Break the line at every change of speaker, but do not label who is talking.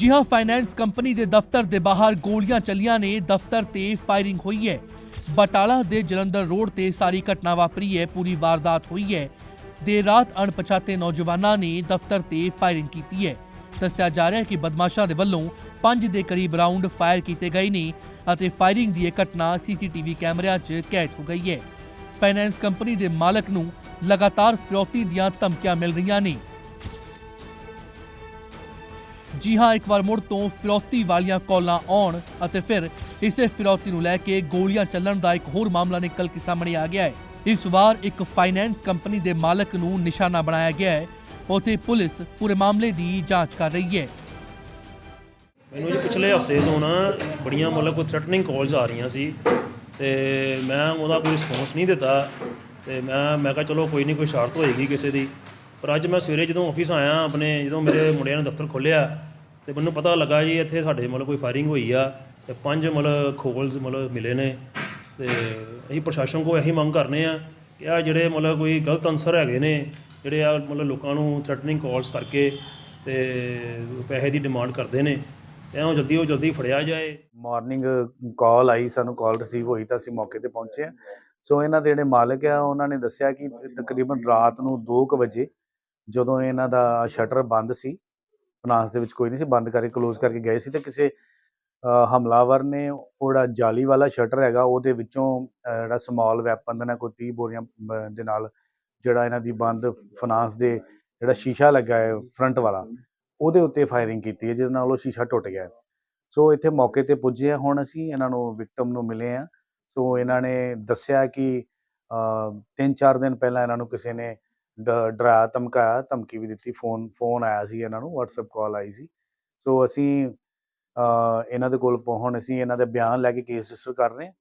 ਜੀ ਹਾਂ finance company ਦੇ ਦਫ਼ਤਰ ਦੇ ਬਾਹਰ ਗੋਲੀਆਂ ਚੱਲੀਆਂ ਨੇ, ਦਫ਼ਤਰ ਤੇ ਫਾਇਰਿੰਗ ਹੋਈ ਹੈ। ਬਟਾਲਾ ਦੇ ਜਲੰਧਰ ਰੋਡ ਤੇ ਸਾਰੀ ਘਟਨਾ ਵਾਪਰੀ ਹੈ, ਪੂਰੀ ਵਾਰਦਾਤ ਹੋਈ ਹੈ। ਦੇਰ ਰਾਤ ਅਣਪਛਾਤੇ ਨੌਜਵਾਨਾਂ ਨੇ ਦਫ਼ਤਰ ਤੇ ਫਾਇਰਿੰਗ ਕੀਤੀ ਹੈ। ਦੱਸਿਆ ਜਾ ਰਿਹਾ ਹੈ ਕਿ ਬਦਮਾਸ਼ਾਂ ਦੇ ਵੱਲੋਂ 5 ਦੇ ਕਰੀਬ ਰਾਉਂਡ ਫਾਇਰ ਕੀਤੇ ਗਏ ਨੇ ਅਤੇ ਫਾਇਰਿੰਗ ਦੀ ਇਹ ਘਟਨਾ ਸੀਸੀਟੀਵੀ ਕੈਮਰਿਆਂ 'ਚ ਕੈਦ ਹੋ ਗਈ ਹੈ। ਫਾਈਨੈਂਸ ਕੰਪਨੀ ਦੇ ਮਾਲਕ ਨੂੰ ਲਗਾਤਾਰ ਫਿਰੌਤੀ ਦੀਆਂ ਧਮਕੀਆਂ ਮਿਲ ਰਹੀਆਂ ਨੇ। ਜੀ ਹਾਂ, ਇੱਕ ਵਾਰ ਮੁੜ ਤੋਂ ਫਿਰੌਤੀ ਵਾਲੀਆਂ ਕਾਲਾਂ ਆਉਣ ਅਤੇ ਫਿਰ ਇਸੇ ਫਿਰੌਤੀ ਨੂੰ ਲੈ ਕੇ ਗੋਲੀਆਂ ਚੱਲਣ ਦਾ ਇੱਕ ਹੋਰ ਮਾਮਲਾ ਨਿਕਲ ਕੇ ਸਾਹਮਣੇ ਆ ਗਿਆ ਹੈ। ਇਸ ਵਾਰ ਇੱਕ ਫਾਈਨੈਂਸ ਕੰਪਨੀ ਦੇ ਮਾਲਕ ਨੂੰ ਨਿਸ਼ਾਨਾ ਬਣਾਇਆ ਗਿਆ ਹੈ। ਉੱਥੇ ਪੁਲਿਸ ਪੂਰੇ ਮਾਮਲੇ ਦੀ ਜਾਂਚ ਕਰ ਰਹੀ ਹੈ।
ਮੈਨੂੰ ਜੀ ਪਿਛਲੇ ਹਫ਼ਤੇ ਤੋਂ ਨਾ ਬੜੀਆਂ ਮਤਲਬ ਕੋਈ ਥ੍ਰੈਟਨਿੰਗ ਕਾਲਸ ਆ ਰਹੀਆਂ ਸੀ ਤੇ ਮੈਂ ਉਹਦਾ ਕੋਈ ਰਿਸਪੌਂਸ ਨਹੀਂ ਦਿੱਤਾ ਤੇ ਮੈਂ ਮੈਂ ਕਿਹਾ ਚਲੋ ਕੋਈ ਨਹੀਂ, ਕੋਈ ਸ਼ਰਤ ਹੋਏਗੀ ਕਿਸੇ ਦੀ। ਪਰ ਅੱਜ ਮੈਂ ਸਵੇਰੇ ਜਦੋਂ ਆਫਿਸ ਆਇਆ, ਆਪਣੇ ਜਦੋਂ ਮੇਰੇ ਮੁੰਡਿਆਂ ਨੇ ਦਫ਼ਤਰ ਖੋਲ੍ਹਿਆ ਤੇ ਮੈਨੂੰ ਪਤਾ ਲੱਗਾ ਜੀ ਇੱਥੇ ਸਾਡੇ ਮਤਲਬ ਕੋਈ ਫਾਇਰਿੰਗ ਹੋਈ ਆ ਤੇ ਪੰਜ ਮਤਲਬ ਖੋਲਸ ਮਤਲਬ ਮਿਲੇ ਨੇ ਤੇ ਅਸੀਂ ਪ੍ਰਸ਼ਾਸਨ ਕੋਲ ਇਹੀ ਮੰਗ ਕਰਨੇ ਆ ਕਿ ਆ ਜਿਹੜੇ ਮਤਲਬ ਕੋਈ ਗਲਤ ਅਨਸਰ ਹੈਗੇ ਨੇ, ਜਿਹੜੇ ਆ ਮਤਲਬ ਲੋਕਾਂ ਨੂੰ ਥ੍ਰੈਟਨਿੰਗ ਕਾਲਸ ਕਰਕੇ ਤੇ ਪੈਸੇ ਦੀ ਡਿਮਾਂਡ ਕਰਦੇ ਨੇ ਇਹਨੂੰ ਜਲਦੀ ਉਹ ਜਲਦੀ ਫੜਿਆ ਜਾਏ।
ਮਾਰਨਿੰਗ ਕਾਲ ਆਈ, ਸਾਨੂੰ ਕਾਲ ਰਿਸੀਵ ਹੋਈ ਤਾਂ ਅਸੀਂ ਮੌਕੇ ਤੇ ਪਹੁੰਚੇ ਹਾਂ। ਸੋ ਇਹਨਾਂ ਦੇ ਜਿਹੜੇ ਮਾਲਕ ਆ, ਉਹਨਾਂ ਨੇ ਦੱਸਿਆ ਕਿ ਤਕਰੀਬਨ ਰਾਤ ਨੂੰ 2:00 ਵਜੇ ਜਦੋਂ ਇਹਨਾਂ ਦਾ ਸ਼ਟਰ ਬੰਦ ਸੀ ਫਨਾਂਸ ਦੇ ਵਿੱਚ ਕੋਈ ਨਹੀਂ ਸੀ, ਬੰਦ ਕਰਕੇ ਕਲੋਜ਼ ਕਰਕੇ ਗਏ ਸੀ ਤੇ ਕਿਸੇ ਹਮਲਾਵਰ ਨੇ ਉਹ ਜਿਹੜਾ ਜਾਲੀ ਵਾਲਾ ਸ਼ਟਰ ਹੈਗਾ, ਉਹਦੇ ਵਿੱਚੋਂ ਜਿਹੜਾ ਸਮਾਲ ਵੈਪਨ ਦੇ ਨਾਲ ਕੋਈ 30 ਬੋਰੀਆਂ ਦੇ ਨਾਲ ਜਿਹੜਾ ਇਹਨਾਂ ਦੀ ਬੰਦ ਫਨਾਂਸ ਦੇ ਜਿਹੜਾ ਸ਼ੀਸ਼ਾ ਲੱਗਾ ਹੈ ਫਰੰਟ ਵਾਲਾ, ਉਹਦੇ ਉੱਤੇ ਫਾਇਰਿੰਗ ਕੀਤੀ ਹੈ ਜਿਸ ਨਾਲ ਉਹ ਸ਼ੀਸ਼ਾ ਟੁੱਟ ਗਿਆ ਸੋ ਇੱਥੇ ਮੌਕੇ ਤੇ ਪੁੱਜੇ ਆ ਹੁਣ ਅਸੀਂ ਇਹਨਾਂ ਨੂੰ ਵਿਕਟਮ ਨੂੰ ਮਿਲੇ ਆ ਸੋ ਇਹਨਾਂ ਨੇ ਦੱਸਿਆ ਕਿ ਤਿੰਨ ਚਾਰ ਦਿਨ ਪਹਿਲਾਂ ਇਹਨਾਂ ਨੂੰ ਕਿਸੇ ਨੇ ਡ- ਡਰਾਇਆ ਧਮਕਾਇਆ, ਧਮਕੀ ਵੀ ਦਿੱਤੀ, ਫੋਨ ਫੋਨ ਆਇਆ ਸੀ ਇਹਨਾਂ ਨੂੰ, WhatsApp ਕਾਲ ਆਈ ਸੀ। ਸੋ ਅਸੀਂ ਇਹਨਾਂ ਦੇ ਕੋਲ ਪਹੁੰਚ ਅਸੀਂ ਇਹਨਾਂ ਦੇ ਬਿਆਨ ਲੈ ਕੇ ਕੇਸ ਰਜਿਸਟਰ ਕਰ ਰਹੇ ਹਾਂ।